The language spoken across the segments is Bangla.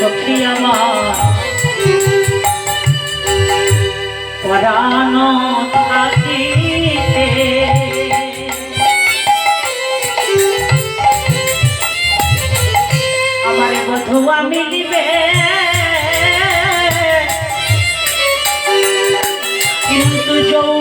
সখী আমার। আমার বধুয়া মিলিবে। কিন্তু যৌবন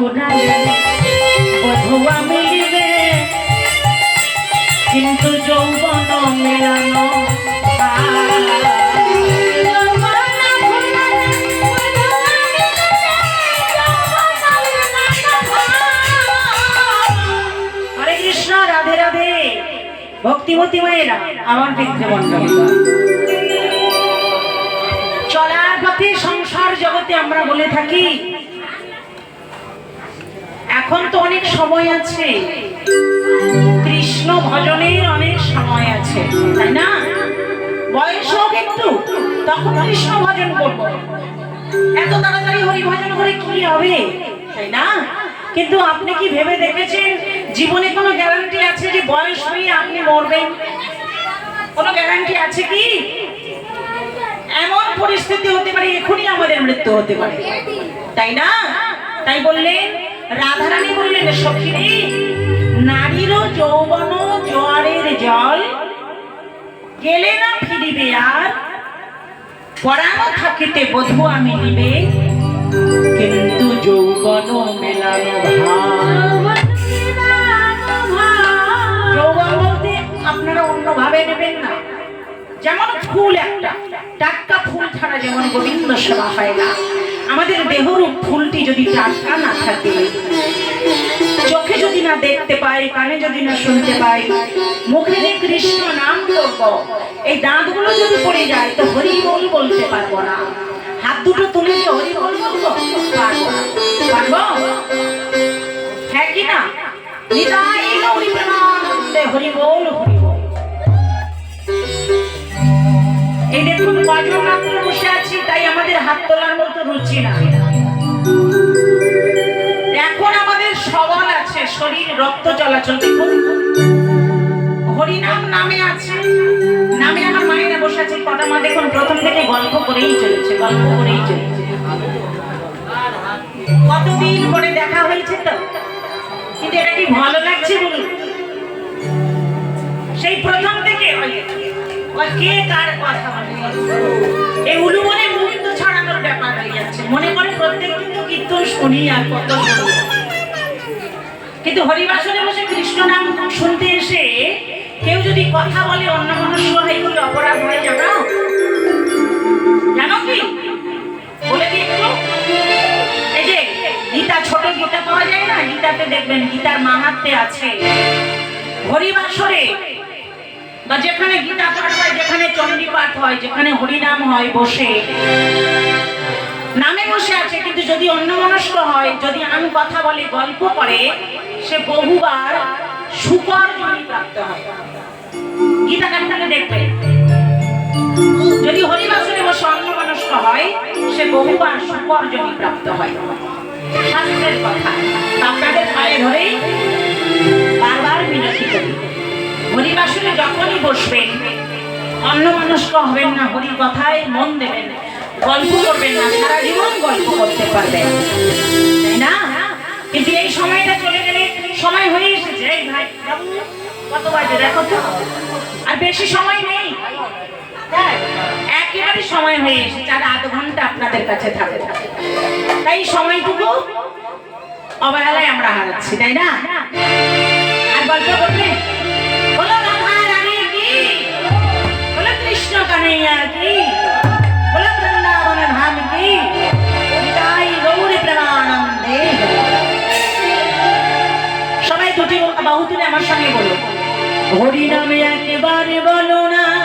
ফুরালে বধুয়া কিন্তু যৌবন মেলানো রাধে রাধে। ভক্তিমতী মায়েরা, আমার পিতৃমণ্ডলী চলার পথে সংসার জগতে আমরা বলে থাকি এখন তো অনেক সময় আছে। কৃষ্ণ ভজনের অনেক সময় আছে, তাই না? বয়স হোক একটু, তখন কৃষ্ণ ভজন করব। এত তাড়াতাড়ি হরি ভজন করে কি হবে, তাই না? কিন্তু আপনি কি ভেবে দেখেছেন, জীবনে কোনো গ্যারান্টি আছে যে বয়স হয়ে আপনি মরবেন? কোনো গ্যারান্টি আছে কি? এমন পরিস্থিতি হতে পারে, এখনই আমাদের মৃত্যু হতে পারে। তাই না? তাই বললেন রাধারানী বললেন, সখীরে, নারীরও যৌবন জোয়ারের জল। গেলে না ফিরিবে আর? পরানো থাকিতে বধু আমি নিবে। কিন্তু যৌবন মেলানো যৌবন বলতে আপনারা অন্যভাবে নেবেন না। যেমন ফুল একটা, টাটকা ফুল ছাড়া যেমন গোবিন্দ সেবা হয় না। আমাদের দেহরূপ ফুলটি যদি টাটকা না থাকে, চোখে যদি না দেখতে পাই, কানে যদি না শুনতে পাই, মুখে যে কৃষ্ণ নাম করব, এই দাঁতগুলো যদি পড়ে যায়, তো হরি বল বলতে পারব না। হাত দুটো তুলে যে হরি বল বলব হ্যাঁ কি না? হরি বল এই দেখুন কজন রাত্রে বসে আছি, তাই আমাদের হাত তোলার মতো রুচি না। এখন আমাদের সবল আছে, শরীর, রক্ত চলাচল। হরিনাম নামে আছে। নামে আমার মায়েরা বসে আছে, কটা মা দেখুন, প্রথম থেকে গল্প করেই চলেছে, গল্প করেই চলেছে। কতদিন পরে দেখা হয়েছে তো? কিন্তু এটা কি ভালো লাগছে বলুন? সেই প্রথম থেকে কে কার কথা? এই উলু মনে মুক্ত ছড়ানোর ব্যাপার হয়ে মনে করে প্রত্যেকদিন তো কীর্তন শুনি আর কত কিন্তু হরিবাসনে বসে কৃষ্ণ নাম শুনতে এসে কেউ যদি কথা বলে অন্য মনুষ্য হয়ে কি অপরাধ হয়ে যাবে জানো কি? বলে দিই একটু? এই যে গীতা, ছোট গীতা পাওয়া যায় না? গীতাতে দেখবেন গীতার মাহাত্মে আছে। হরিবাসরে বা যেখানে গীতা পাঠ হয়, যেখানে চণ্ডী পাঠ হয়, যেখানে হরিনাম হয়, বসে। নামে বসে আছে, কিন্তু যদি অন্য মনস্ক হয়, যদি আমি কথা বলি, গল্প করে, সে বহুবার সুকর জনি প্রাপ্ত হয়। গীতা কাঠটাকে দেখবে। যদি হরিবাসনে বসে অন্য মনস্ক হয়, সে বহুবার সুকর জনি প্রাপ্ত হয়। শাস্ত্রের কথা। আপনাদের পায়ে ধরেই বারবার বিনতি করি। হরিবাসনে যখনই বসবেন অন্য মনস্ক হবেন না হরি কথায় মন দেবেন গল্প করবেন না সারা জীবন গল্প করতে পারবেন। তাই না? কিন্তু এই সময়টা চলে গেলে সময় হয়ে এসেছে। এই ভাই কত বাজে দেখো তো। আর বেশি সময় নেই। হ্যাঁ, একেবারে সময় হয়ে এসেছে আর আধ ঘণ্টা আপনাদের কাছে থাকবে তাই সময়টুকু অবহেলায় আমরা হারাচ্ছি তাই না? আর গল্প করবে আমার সঙ্গে বলো। হরি নামে একেবারে বলো না।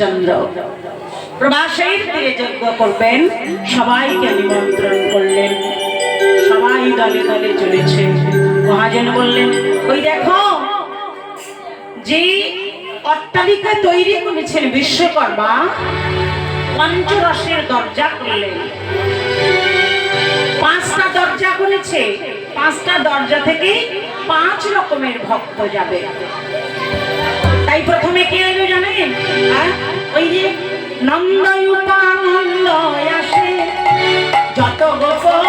কৃষ্ণচন্দ্র প্রবাসের তীরে যজ্ঞ করবেন, সবাইকে নিমন্ত্রণ করলেন। সবাই দলে দলে চলেছে। মহাজন বললেন, ওই দেখো, যে অট্টালিকা তৈরি করেছেন বিশ্বকর্মা পঞ্চরসের দরজা করলেন পাঁচটা দরজা করেছে পাঁচটা দরজা থেকে পাঁচ রকমের ভক্ত যাবে। তাই প্রথমে কে এলো জানেন? ওই যে নন্দ উপানন্দ আসে যত গোপন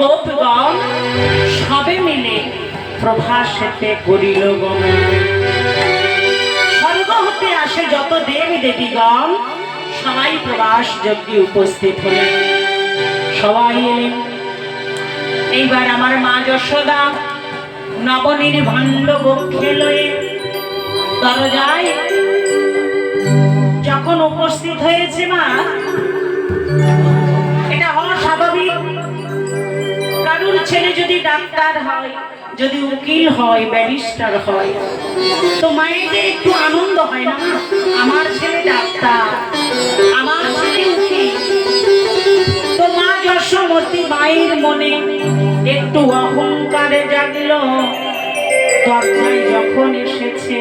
গোপগণ সবে মিলে প্রভাসেতে করিল গমন স্বর্গ হতে আসে যত দেবী দেবীগণ, সবাই প্রবাস যজ্ঞে উপস্থিত হলেন। সবাই এলেন। এইবার আমার মা যশোদা নবনীর ভণ্ড বক্ষে লয়ে দরজায় যখন উপস্থিত হয়েছে মা কারুর ছেলে যদি ডাক্তার হয়, যদি উকিল হয়, ব্যারিস্টার হয়, তো মায়েদের একটু আনন্দ হয় না? আমার ছেলে ডাক্তার, আমার ছেলে উকিল। তো মা যশোমতী মায়ের মনে একটু অহংকারে জাগলো। দরজায় যখন এসেছে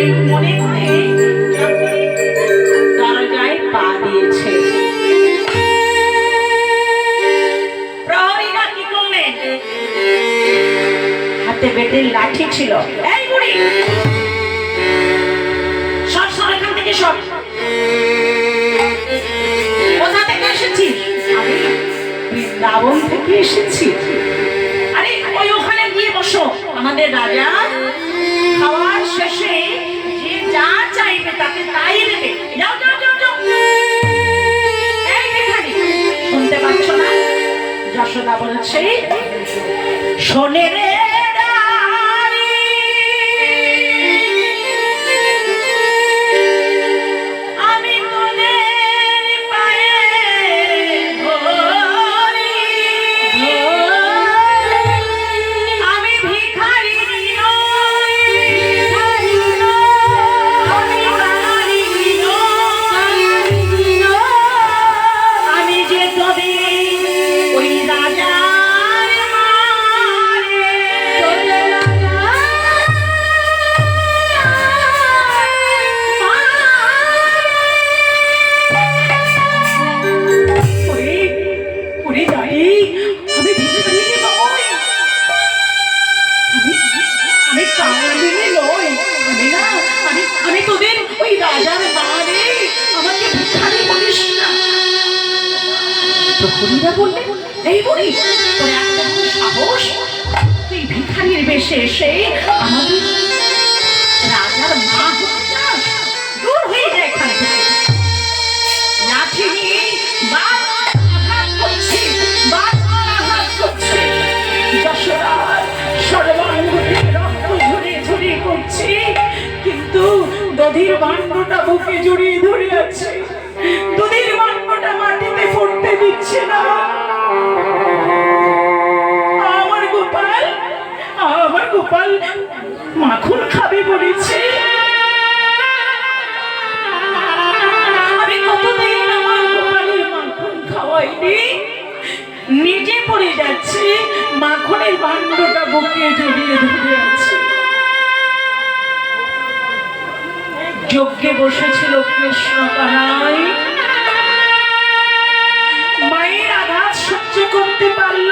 এই মনে করে দরজায় পা দিয়েছে। হাতে বেটের লাঠি ছিল। এই বুড়ি! সব সব থেকে এসেছিস আমি থেকে এসেছি। আরে, ওই ওখানে গিয়ে বসো। আমাদের রাজা রচনা বলছি শোনে রে বুকে জড়িয়ে ধরে আছে। দুধের গল্পটা মাটিতে ফুটতে দিচ্ছে না। আমার গোপাল আমার গোপাল মাখন খাবে বলেছে। নিজে পড়ে যাচ্ছে, মাখনের বান্ধবটা বুকে জড়িয়ে ধরে আছে। যজ্ঞে বসেছিল কৃষ্ণ কানাই। মায়ের আঘাত সহ্য করতে পারল